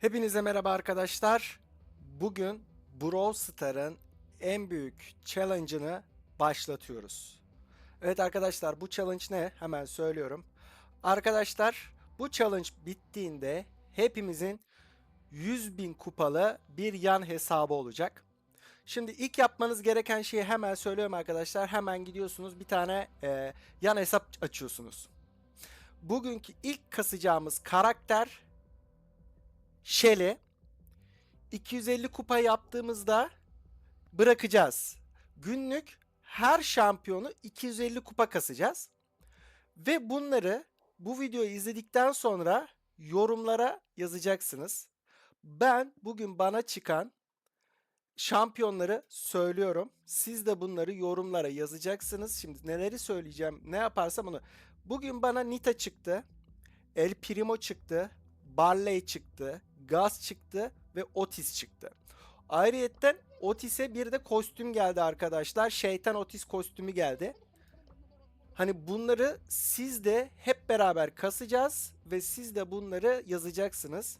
Hepinize merhaba arkadaşlar. Bugün Brawl Star'ın en büyük challenge'ını başlatıyoruz. Evet arkadaşlar bu challenge ne? Hemen söylüyorum. Arkadaşlar bu challenge bittiğinde hepimizin 100.000 kupalı bir yan hesabı olacak. Şimdi ilk yapmanız gereken şeyi hemen söylüyorum arkadaşlar. Hemen gidiyorsunuz bir tane e, yan hesap açıyorsunuz. Bugünkü ilk kasacağımız karakter Shelly 250 kupa yaptığımızda bırakacağız. Günlük her şampiyonu 250 kupa kasacağız. Ve bunları bu videoyu izledikten sonra yorumlara yazacaksınız. Ben bugün bana çıkan şampiyonları söylüyorum. Siz de bunları yorumlara yazacaksınız. Şimdi neleri söyleyeceğim, ne yaparsam onu. Bugün bana Nita çıktı. El Primo çıktı. Barley çıktı. Gaz çıktı ve Otis çıktı. Ayrıyetten Otis'e bir de kostüm geldi arkadaşlar. Şeytan Otis kostümü geldi. Hani bunları siz de hep beraber kasacağız ve siz de bunları yazacaksınız.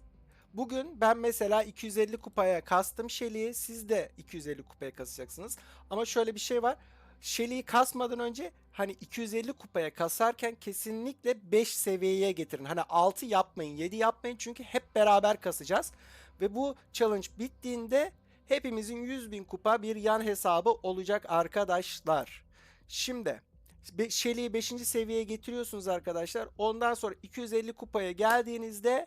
Bugün ben mesela 250 kupaya kastım Shelly'i. Siz de 250 kupaya kasacaksınız. Ama şöyle bir şey var. Shelly'i kasmadan önce hani 250 kupaya kasarken kesinlikle 5 seviyeye getirin. Hani 6 yapmayın, 7 yapmayın çünkü hep beraber kasacağız. Ve bu challenge bittiğinde hepimizin 100 bin kupa bir yan hesabı olacak arkadaşlar. Şimdi Shelly'i 5. seviyeye getiriyorsunuz arkadaşlar. Ondan sonra 250 kupaya geldiğinizde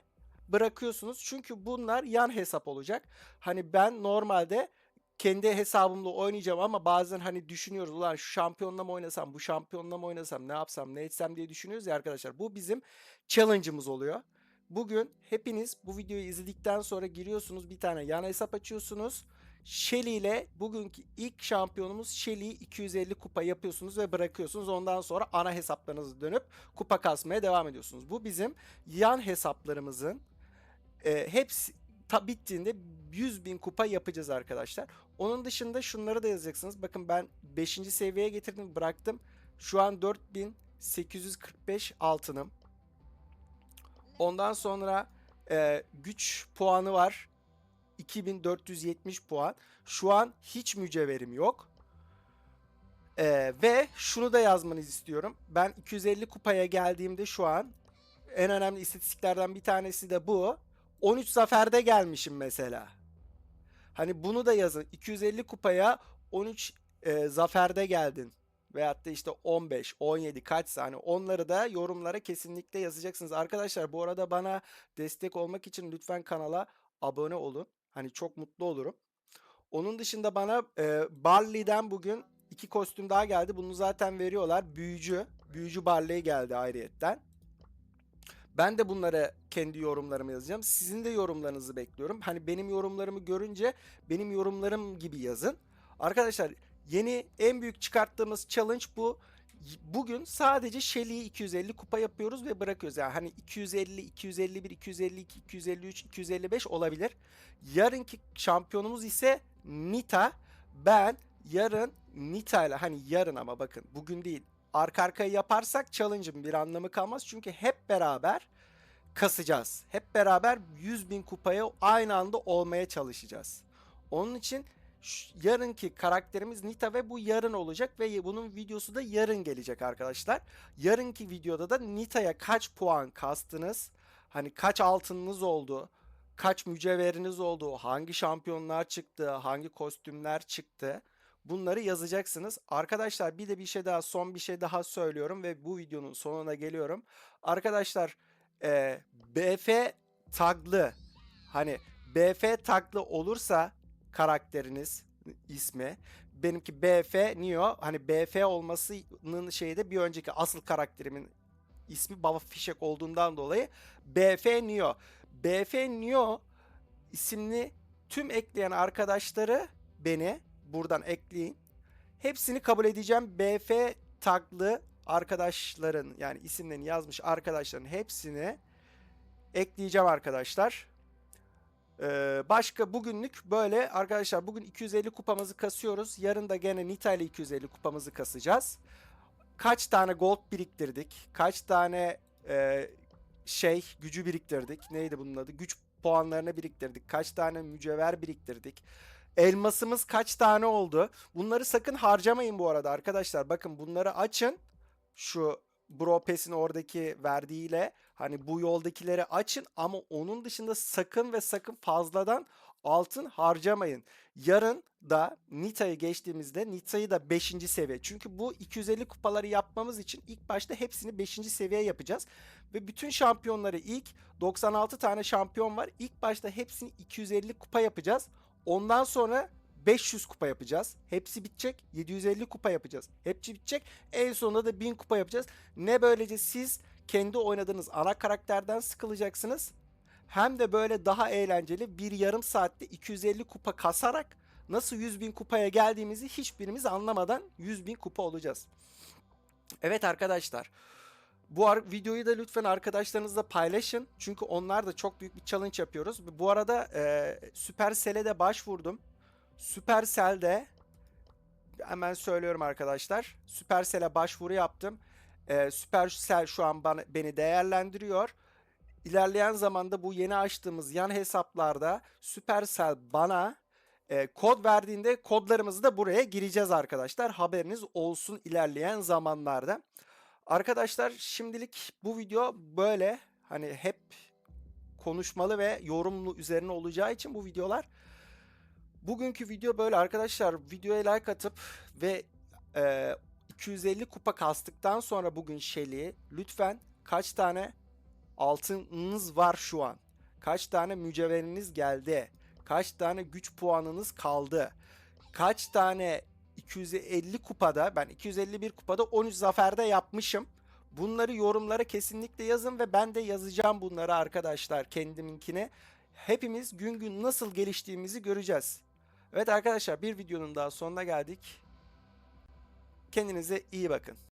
bırakıyorsunuz. Çünkü bunlar yan hesap olacak. Hani ben normalde kendi hesabımla oynayacağım ama bazen hani düşünüyoruz ulan şu şampiyonla mı oynasam, bu şampiyonla mı oynasam, ne yapsam, ne etsem diye düşünüyoruz ya arkadaşlar. Bu bizim challenge'ımız oluyor. Bugün hepiniz bu videoyu izledikten sonra giriyorsunuz bir tane yan hesap açıyorsunuz. Shelly ile bugünkü ilk şampiyonumuz Shelly'yi 250 kupa yapıyorsunuz ve bırakıyorsunuz. Ondan sonra ana hesaplarınıza dönüp kupa kasmaya devam ediyorsunuz. Bu bizim yan hesaplarımızın e, hepsi ta, bittiğinde 100 bin kupa yapacağız arkadaşlar. Onun dışında şunları da yazacaksınız. Bakın ben 5. seviyeye getirdim bıraktım. Şu an 4845 altınım. Ondan sonra e, güç puanı var. 2470 puan. Şu an hiç mücevherim yok. E, ve şunu da yazmanızı istiyorum. Ben 250 kupaya geldiğimde şu an en önemli istatistiklerden bir tanesi de bu. 13 zaferde gelmişim mesela. Hani bunu da yazın. 250 kupaya 13 e, zaferde geldin. Veyahut da işte 15, 17 kaçsa hani onları da yorumlara kesinlikle yazacaksınız. Arkadaşlar bu arada bana destek olmak için lütfen kanala abone olun. Hani çok mutlu olurum. Onun dışında bana e, Barley'den bugün iki kostüm daha geldi. Bunu zaten veriyorlar. Büyücü. Büyücü Barley geldi ayrıyetten. Ben de bunlara kendi yorumlarımı yazacağım. Sizin de yorumlarınızı bekliyorum. Hani benim yorumlarımı görünce benim yorumlarım gibi yazın. Arkadaşlar yeni en büyük çıkarttığımız challenge bu. Bugün sadece Shelly'yi 250 kupa yapıyoruz ve bırakıyoruz. Yani hani 250, 251, 252, 253, 255 olabilir. Yarınki şampiyonumuz ise Nita. Ben yarın Nita ile hani yarın ama bakın bugün değil arka arkaya yaparsak challenge'ın bir anlamı kalmaz. Çünkü hep beraber kasacağız. Hep beraber 100 bin kupaya aynı anda olmaya çalışacağız. Onun için yarınki karakterimiz Nita ve bu yarın olacak ve bunun videosu da yarın gelecek arkadaşlar. Yarınki videoda da Nita'ya kaç puan kastınız, hani kaç altınınız oldu, kaç mücevheriniz oldu, hangi şampiyonlar çıktı, hangi kostümler çıktı. Bunları yazacaksınız. Arkadaşlar bir de bir şey daha son bir şey daha söylüyorum ve bu videonun sonuna geliyorum. Arkadaşlar e, BF taglı hani BF taglı olursa karakteriniz ismi benimki BF Neo hani BF olmasının şeyi de bir önceki asıl karakterimin ismi Baba Fişek olduğundan dolayı BF Neo. BF Neo isimli tüm ekleyen arkadaşları beni buradan ekleyin. Hepsini kabul edeceğim. BF taglı arkadaşların yani isimlerini yazmış arkadaşların hepsini ekleyeceğim arkadaşlar. Ee, başka bugünlük böyle arkadaşlar bugün 250 kupamızı kasıyoruz. Yarın da gene Nita ile 250 kupamızı kasacağız. Kaç tane gold biriktirdik? Kaç tane e, şey gücü biriktirdik? Neydi bunun adı? Güç puanlarını biriktirdik? Kaç tane mücevher biriktirdik? Elmasımız kaç tane oldu? Bunları sakın harcamayın bu arada arkadaşlar. Bakın bunları açın. Şu Bropes'in oradaki verdiğiyle hani bu yoldakileri açın ama onun dışında sakın ve sakın fazladan altın harcamayın. Yarın da Nita'yı geçtiğimizde Nita'yı da 5. seviye. Çünkü bu 250 kupaları yapmamız için ilk başta hepsini 5. seviye yapacağız. Ve bütün şampiyonları ilk 96 tane şampiyon var. İlk başta hepsini 250 kupa yapacağız. Ondan sonra 500 kupa yapacağız. Hepsi bitecek. 750 kupa yapacağız. Hepsi bitecek. En sonunda da 1000 kupa yapacağız. Ne böylece siz kendi oynadığınız ana karakterden sıkılacaksınız. Hem de böyle daha eğlenceli bir yarım saatte 250 kupa kasarak nasıl 100 bin kupaya geldiğimizi hiçbirimiz anlamadan 100 bin kupa olacağız. Evet arkadaşlar. Bu videoyu da lütfen arkadaşlarınızla paylaşın. Çünkü onlar da çok büyük bir challenge yapıyoruz. Bu arada e, Supercell'e de başvurdum. Supercell'de hemen söylüyorum arkadaşlar. Supercell'e başvuru yaptım. E, Supercell şu an bana, beni değerlendiriyor. İlerleyen zamanda bu yeni açtığımız yan hesaplarda Supercell bana e, kod verdiğinde kodlarımızı da buraya gireceğiz arkadaşlar. Haberiniz olsun ilerleyen zamanlarda. Arkadaşlar şimdilik bu video böyle hani hep konuşmalı ve yorumlu üzerine olacağı için bu videolar. Bugünkü video böyle arkadaşlar. Videoya like atıp ve e, 250 kupa kastıktan sonra bugün Shelly'i lütfen kaç tane altınınız var şu an? Kaç tane mücevheriniz geldi? Kaç tane güç puanınız kaldı? Kaç tane 250 kupada ben 251 kupada 13 zaferde yapmışım. Bunları yorumlara kesinlikle yazın ve ben de yazacağım bunları arkadaşlar kendiminkine. Hepimiz gün gün nasıl geliştiğimizi göreceğiz. Evet arkadaşlar bir videonun daha sonuna geldik. Kendinize iyi bakın.